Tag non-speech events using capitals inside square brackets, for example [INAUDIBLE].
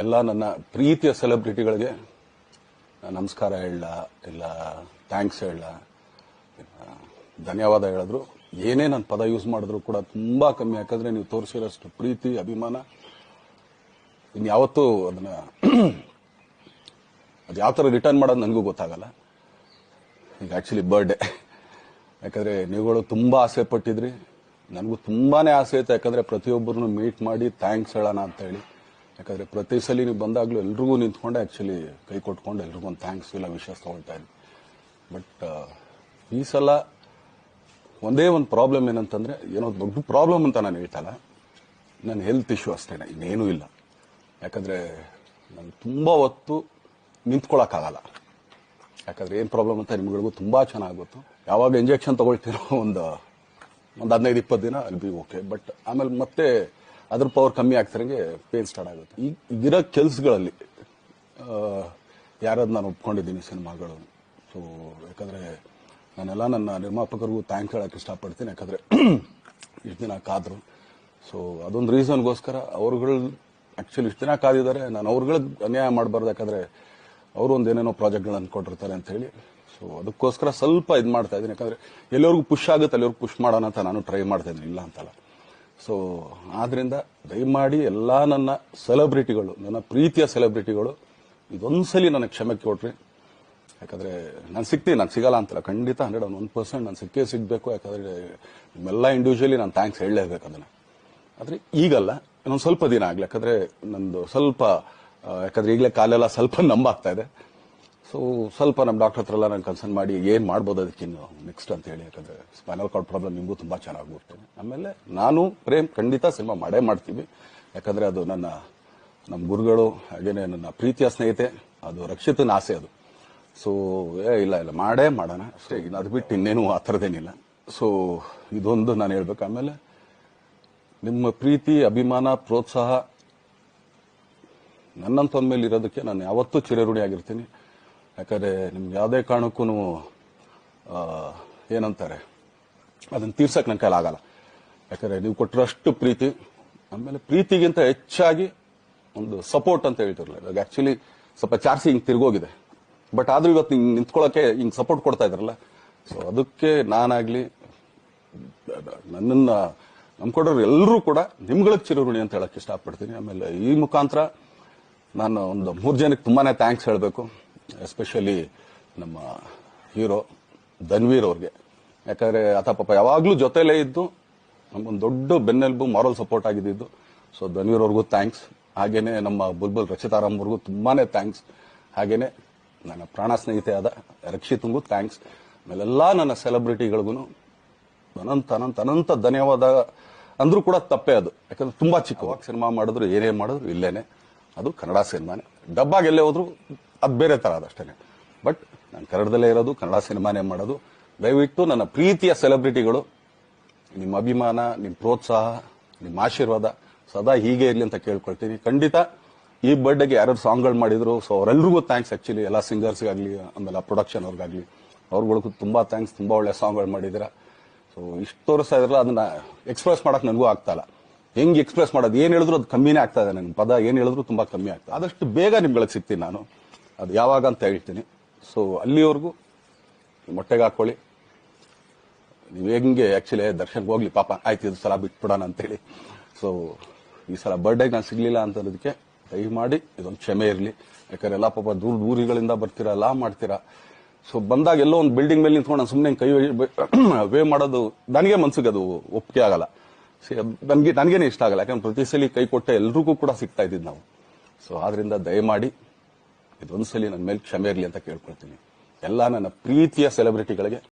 ಎಲ್ಲ ನನ್ನ ಪ್ರೀತಿಯ ಸೆಲೆಬ್ರಿಟಿಗಳಿಗೆ ನಮಸ್ಕಾರ ಹೇಳ ಇಲ್ಲ ಥ್ಯಾಂಕ್ಸ್ ಹೇಳ ಧನ್ಯವಾದ ಹೇಳಿದ್ರು. ಏನೇ ನನ್ನ ಪದ ಯೂಸ್ ಮಾಡಿದ್ರು ಕೂಡ ತುಂಬಾ ಕಮ್ಮಿ, ಯಾಕಂದ್ರೆ ನೀವು ತೋರಿಸಿರೋಷ್ಟು ಪ್ರೀತಿ, ಅಭಿಮಾನ. ಇನ್ಯಾವತ್ತೂ ಅದನ್ನ ಅದು ಯಾವ ಥರ ರಿಟರ್ನ್ ಮಾಡೋದು ನನಗೂ ಗೊತ್ತಾಗಲ್ಲ. ಈಗ ಆ್ಯಕ್ಚುಲಿ ಬರ್ಡೇ ಯಾಕಂದರೆ ನೀವುಗಳು ತುಂಬ ಆಸೆ ಪಟ್ಟಿದ್ರಿ ನನಗೂ ತುಂಬಾನೇ ಆಸೆ ಇತ್ತು ಯಾಕಂದರೆ ಪ್ರತಿಯೊಬ್ಬರನ್ನು ಮೀಟ್ ಮಾಡಿ ಥ್ಯಾಂಕ್ಸ್ ಹೇಳೋಣ ಅಂತ ಹೇಳಿ ಯಾಕಂದರೆ ಪ್ರತಿ ಸಲ ನೀವು ಬಂದಾಗಲೂ ಎಲ್ರಿಗೂ ನಿಂತ್ಕೊಂಡೆ ಆ್ಯಕ್ಚುಲಿ ಕೈ ಕೊಟ್ಕೊಂಡು ಎಲ್ರಿಗೂ ಒಂದು ಥ್ಯಾಂಕ್ಸ್ ಇಲ್ಲ ವಿಷಸ್ ತಗೊಳ್ತಾ ಇದ್ವಿ ಬಟ್ ಈ ಸಲ ಒಂದೇ ಒಂದು ಪ್ರಾಬ್ಲಮ್ ಏನಂತಂದರೆ ಏನೋ ದೊಡ್ಡ ಪ್ರಾಬ್ಲಮ್ ಅಂತ ನಾನು ಹೇಳ್ತಲ್ಲ ನನ್ನ ಹೆಲ್ತ್ ಇಶ್ಯೂ ಅಷ್ಟೇ ಇನ್ನೇನೂ ಇಲ್ಲ. ಯಾಕಂದರೆ ನಾನು ತುಂಬ ಹೊತ್ತು ನಿಂತ್ಕೊಳ್ಳೋಕ್ಕಾಗಲ್ಲ ಯಾಕಂದ್ರೆ ಏನು ಪ್ರಾಬ್ಲಮ್ ಅಂತ ನಿಮ್ಗಳಿಗೂ ತುಂಬಾ ಚೆನ್ನಾಗಿ ಗೊತ್ತು. ಯಾವಾಗ ಇಂಜೆಕ್ಷನ್ ತಗೊಳ್ತೀರೋ ಒಂದು ಒಂದು ಹದಿನೈದು ಇಪ್ಪತ್ತು ದಿನ ಅಲ್ಲಿ ಬಿ ಓಕೆ ಬಟ್ ಆಮೇಲೆ ಮತ್ತೆ ಅದ್ರ ಪವರ್ ಕಮ್ಮಿ ಆಗ್ತಿರಂಗೆ ಪೇನ್ ಸ್ಟಾರ್ಟ್ ಆಗುತ್ತೆ. ಈಗ ಈಗಿರೋ ಕೆಲ್ಸಗಳಲ್ಲಿ ಯಾರದ್ದು ನಾನು ಒಪ್ಕೊಂಡಿದ್ದೀನಿ ಸಿನಿಮಾಗಳು. ಸೊ ಯಾಕಂದ್ರೆ ನಾನೆಲ್ಲ ನನ್ನ ನಿರ್ಮಾಪಕರಿಗೂ ಥ್ಯಾಂಕ್ಸ್ ಹೇಳಕ್ಕೆ ಇಷ್ಟಪಡ್ತೀನಿ. ಯಾಕಂದ್ರೆ [CLEARS THROAT] ಇಷ್ಟು ದಿನ ಕಾದ್ರು. ಸೊ ಅದೊಂದು ರೀಸನ್ಗೋಸ್ಕರ ಅವ್ರುಗಳು ಆಕ್ಚುಲಿ ಇಷ್ಟು ದಿನ ಕಾದಿದ್ದಾರೆ. ನಾನು ಅವ್ರುಗಳಿಗೆ ಅನ್ಯಾಯ ಮಾಡಬಾರ್ದು. ಯಾಕಂದ್ರೆ ಅವರು ಒಂದು ಏನೇನೋ ಪ್ರಾಜೆಕ್ಟ್ಗಳನ್ನು ಕೊಟ್ಟಿರ್ತಾರೆ ಅಂತ ಹೇಳಿ. ಸೊ ಅದಕ್ಕೋಸ್ಕರ ಸ್ವಲ್ಪ ಇದು ಮಾಡ್ತಾ ಇದ್ದೀನಿ. ಯಾಕಂದ್ರೆ ಎಲ್ಲರಿಗೂ ಪುಷ್ ಆಗುತ್ತೆ ಅಲ್ಲಿವರೆಗೂ ಪುಷ್ ಮಾಡೋಣ ಅಂತ ನಾನು ಟ್ರೈ ಮಾಡ್ತಾ ಇದ್ದೀನಿ. ಇಲ್ಲ ಅಂತಲ್ಲ. ಸೊ ಆದ್ರಿಂದ ದಯಮಾಡಿ ಎಲ್ಲ ನನ್ನ ಸೆಲೆಬ್ರಿಟಿಗಳು, ನನ್ನ ಪ್ರೀತಿಯ ಸೆಲೆಬ್ರಿಟಿಗಳು, ಇದೊಂದ್ಸಲಿ ನನಗೆ ಕ್ಷಮೆ ಕೊಟ್ರಿ. ಯಾಕಂದ್ರೆ ನಾನು ಸಿಗ್ತೀನಿ, ನಾನು ಸಿಗಲ್ಲ ಅಂತಲ್ಲ. ಖಂಡಿತ ಹಂಡ್ರೆಡ್ ಒನ್ ಪರ್ಸೆಂಟ್ ನಾನು ಸಿಕ್ಕೇ ಸಿಗಬೇಕು. ಯಾಕಂದ್ರೆ ನಿಮ್ಮೆಲ್ಲ ಇಂಡಿವಿಜುವಲಿ ನಾನು ಥ್ಯಾಂಕ್ಸ್ ಹೇಳಲೇಬೇಕು ಅದನ್ನ. ಆದರೆ ಈಗಲ್ಲ, ಇನ್ನೊಂದು ಸ್ವಲ್ಪ ದಿನ ಆಗಲಿ. ಯಾಕಂದ್ರೆ ನಂದು ಸ್ವಲ್ಪ ಯಾಕಂದ್ರೆ ಈಗಲೇ ಕಾಲೆಲ್ಲ ಸ್ವಲ್ಪ ನಂಬಾಗ್ತಾ ಇದೆ. ಸೊ ಸ್ವಲ್ಪ ನಮ್ಮ ಡಾಕ್ಟರ್ ಹತ್ರ ಎಲ್ಲ ನಾನು ಕನ್ಸರ್ನ್ ಮಾಡಿ ಏನು ಮಾಡ್ಬೋದು ಅದಕ್ಕಿನ್ನು ನೆಕ್ಸ್ಟ್ ಅಂತ ಹೇಳಿ. ಯಾಕಂದ್ರೆ ಸ್ಪೈನಲ್ ಕಾರ್ಡ್ ಪ್ರಾಬ್ಲಮ್ ನಿಮಗೂ ತುಂಬಾ ಚೆನ್ನಾಗಿ ಗೊತ್ತು ಆಮೇಲೆ ನಾನು ಪ್ರೇಮ್ ಖಂಡಿತ ಸಿನಿಮಾ ಮಾಡೇ ಮಾಡ್ತೀವಿ. ಯಾಕಂದ್ರೆ ಅದು ನನ್ನ ನಮ್ಮ ಗುರುಗಳು ಹಾಗೇನೆ ನನ್ನ ಪ್ರೀತಿಯ ಸ್ನೇಹಿತೆ. ಅದು ರಕ್ಷಿತನ ಆಸೆ ಅದು. ಸೊ ಏ, ಇಲ್ಲ ಇಲ್ಲ, ಮಾಡೇ ಮಾಡೋಣ. ಅಷ್ಟೇ ಅದು ಬಿಟ್ಟು ಇನ್ನೇನು ಆ ಥರದ್ದೇನಿಲ್ಲ ಸೊ ಇದೊಂದು ನಾನು ಹೇಳ್ಬೇಕು. ಆಮೇಲೆ ನಿಮ್ಮ ಪ್ರೀತಿ, ಅಭಿಮಾನ, ಪ್ರೋತ್ಸಾಹ ನನ್ನಂತ ಮೇಲೆ ಇರೋದಕ್ಕೆ ನಾನು ಯಾವತ್ತೂ ಚಿರಋಣಿ ಆಗಿರ್ತೀನಿ ಯಾಕಂದ್ರೆ ನಿಮ್ಗೆ ಯಾವುದೇ ಕಾರಣಕ್ಕೂ ಏನಂತಾರೆ, ಅದನ್ನ ತೀರ್ಸಕ್ಕೆ ನನ್ನ ಕೈಲಿ ಆಗಲ್ಲ. ಯಾಕಂದ್ರೆ ನೀವು ಕೊಟ್ಟಿರೋಷ್ಟು ಪ್ರೀತಿ, ಆಮೇಲೆ ಪ್ರೀತಿಗಿಂತ ಹೆಚ್ಚಾಗಿ ಒಂದು ಸಪೋರ್ಟ್ ಅಂತ ಹೇಳ್ತಿರಲ್ಲ. ಇವಾಗ ಆ್ಯಕ್ಚುಲಿ ಸ್ವಲ್ಪ ಚಾರ್ಸಿ ಹಿಂಗೆ ತಿರುಗೋಗಿದೆ ಬಟ್ ಆದರೂ ಇವತ್ತು ಹಿಂಗೆ ನಿಂತ್ಕೊಳ್ಳೋಕೆ ಹಿಂಗೆ ಸಪೋರ್ಟ್ ಕೊಡ್ತಾ ಇದ್ರಲ್ಲ. ಸೊ ಅದಕ್ಕೆ ನಾನಾಗಲಿ, ನನ್ನನ್ನ ನಂಬ್ಕೊಡೋರು ಎಲ್ಲರೂ ಕೂಡ ನಿಮ್ಗಳಿಗೆ ಚಿರಋಣಿ ಅಂತ ಹೇಳಕ್ ಇಷ್ಟಪಡ್ತೀನಿ. ಆಮೇಲೆ ಈ ಮುಖಾಂತರ ನಾನು ಒಂದು ಮೂರು ಜನಕ್ಕೆ ತುಂಬಾನೇ ಥ್ಯಾಂಕ್ಸ್ ಹೇಳಬೇಕು. ಎಸ್ಪೆಷಲಿ ನಮ್ಮ ಹೀರೋ ಧನ್ವೀರ್ ಅವ್ರಿಗೆ. ಯಾಕಂದ್ರೆ ಆತ ಪಾಪ ಯಾವಾಗ್ಲೂ ಜೊತೆಲೇ ಇದ್ದು ನಮ್ಗೊಂದು ದೊಡ್ಡ ಬೆನ್ನೆಲುಬು ಮಾರಲ್ ಸಪೋರ್ಟ್ ಆಗಿದ್ದು ಸೊ ಧನ್ವೀರ್ ಅವ್ರಿಗೂ ಥ್ಯಾಂಕ್ಸ್ ಹಾಗೇನೆ ನಮ್ಮ ಬುಲ್ಬುಲ್ ರಕ್ಷಿತಾರಾಮ್ ಅವ್ರಿಗೂ ತುಂಬಾನೇ ಥ್ಯಾಂಕ್ಸ್ ಹಾಗೇನೆ ನನ್ನ ಪ್ರಾಣ ಸ್ನೇಹಿತೆ ಆದ ರಕ್ಷಿತ್ಗೂ ಥ್ಯಾಂಕ್ಸ್ ಆಮೇಲೆಲ್ಲ ನನ್ನ ಸೆಲೆಬ್ರಿಟಿಗಳಿಗೂ ಅನಂತ ಅನಂತ ಅನಂತ ಧನ್ಯವಾದ ಅಂದ್ರೂ ಕೂಡ ತಪ್ಪೇ ಅದು. ಯಾಕಂದ್ರೆ ತುಂಬಾ ಚಿಕ್ಕವಾಗ ಸಿನಿಮಾ ಮಾಡಿದ್ರು, ಏನೇ ಮಾಡಿದ್ರು ಇಲ್ಲೇನೆ. ಅದು ಕನ್ನಡ ಸಿನಿಮಾನೇ. ಡಬ್ಬಾಗೆಲ್ಲೇ ಹೋದ್ರು ಅದು ಬೇರೆ ಥರ ಅದಷ್ಟೇ ಬಟ್ ನಾನು ಕನ್ನಡದಲ್ಲೇ ಇರೋದು, ಕನ್ನಡ ಸಿನಿಮಾನೇ ಮಾಡೋದು. ದಯವಿಟ್ಟು ನನ್ನ ಪ್ರೀತಿಯ ಸೆಲೆಬ್ರಿಟಿಗಳು, ನಿಮ್ಮ ಅಭಿಮಾನ, ನಿಮ್ಮ ಪ್ರೋತ್ಸಾಹ, ನಿಮ್ಮ ಆಶೀರ್ವಾದ ಸದಾ ಹೀಗೆ ಇರಲಿ ಅಂತ ಕೇಳ್ಕೊಳ್ತೀನಿ. ಖಂಡಿತ ಈ ಬರ್ಡೇಗೆ ಯಾರು ಸಾಂಗ್ಗಳು ಮಾಡಿದ್ರು ಸೊ ಅವರೆಲ್ರಿಗೂ ಥ್ಯಾಂಕ್ಸ್ ಆ್ಯಕ್ಚುಲಿ ಎಲ್ಲ ಸಿಂಗರ್ಸ್ಗಾಗಲಿ ಆಮೇಲೆ ಪ್ರೊಡಕ್ಷನ್ ಅವ್ರಿಗಾಗಲಿ. ಅವ್ರಗಳಿಗೂ ತುಂಬ ಥ್ಯಾಂಕ್ಸ್ ತುಂಬ ಒಳ್ಳೆ ಸಾಂಗ್ಗಳು ಮಾಡಿದಿರ ಸೊ ಇಷ್ಟು ತೋರಿಸ್ತಾ ಇದ್ರಲ್ಲ, ಅದನ್ನ ಎಕ್ಸ್ಪ್ರೆಸ್ ಮಾಡೋಕೆ ನನಗೂ ಆಗ್ತಾ ಇಲ್ಲ. ಹೆಂಗ್ ಎಕ್ಸ್ಪ್ರೆಸ್ ಮಾಡೋದು, ಏನು ಹೇಳಿದ್ರು ಅದು ಕಮ್ಮಿನೇ ಆಗ್ತಾ ಇದೆ ನನ್ನ ಪದ, ಏನು ಹೇಳಿದ್ರು ತುಂಬ ಕಮ್ಮಿ ಆಗ್ತದೆ ಆದಷ್ಟು ಬೇಗ ನಿಮ್ಗಳಿಗೆ ಸಿಗ್ತೀನಿ ನಾನು. ಅದು ಯಾವಾಗ ಅಂತ ಹೇಳ್ತೀನಿ. ಸೊ ಅಲ್ಲಿವರೆಗೂ ಮೊಟ್ಟೆಗೆ ಹಾಕೊಳ್ಳಿ. ನೀವು ಹೆಂಗೆ ಆ್ಯಕ್ಚುಲಿ ದರ್ಶನ್ಗೆ ಹೋಗ್ಲಿ, ಪಾಪ ಆಯ್ತು ಇದು ಸಲ ಬಿಟ್ಬಿಡೋಣ ಅಂತೇಳಿ. ಸೊ ಈ ಸಲ ಬರ್ಡೇಗೆ ನಾನು ಸಿಗಲಿಲ್ಲ ಸಿಗ್ಲಿಲ್ಲ ದಯ ಮಾಡಿ ಇದೊಂದು ಕ್ಷಮೆ ಇರಲಿ. ಯಾಕಂದ್ರೆ ಎಲ್ಲ ಪಾಪ ದೂರ ದೂರಿಗಳಿಂದ ಬರ್ತೀರಾ, ಎಲ್ಲ ಮಾಡ್ತೀರಾ. ಸೊ ಬಂದಾಗ ಎಲ್ಲೋ ಒಂದು ಬಿಲ್ಡಿಂಗ್ ಮೇಲೆ ನಿಂತ್ಕೊಂಡು ಸುಮ್ಮನೆ ಕೈ [CLEARS THROAT] ವೇ ಮಾಡೋದು ನನಗೆ ಮನ್ಸಿಗೆ ಅದು ಒಪ್ಪಿಗೆ ಆಗಲ್ಲ. ಸೊ ನನಗೆ, ನನಗೇನೆ ಇಷ್ಟ ಆಗಲ್ಲ. ಯಾಕಂದ್ರೆ ಪ್ರತಿ ಸಲ ಕೈ ಕೊಟ್ಟೆ ಎಲ್ರಿಗೂ ಕೂಡ ಸಿಗ್ತಾ ಇದ್ದಿದ್ದು ನಾವು. ಸೊ ಆದ್ರಿಂದ ದಯಮಾಡಿ ಇದೊಂದ್ಸಲಿ ನನ್ನ ಮೇಲೆ ಕ್ಷಮೆ ಇರಲಿ ಅಂತ ಕೇಳ್ಕೊಳ್ತೀನಿ. ಎಲ್ಲ ನನ್ನ ಪ್ರೀತಿಯ ಸೆಲೆಬ್ರಿಟಿಗಳಿಗೆ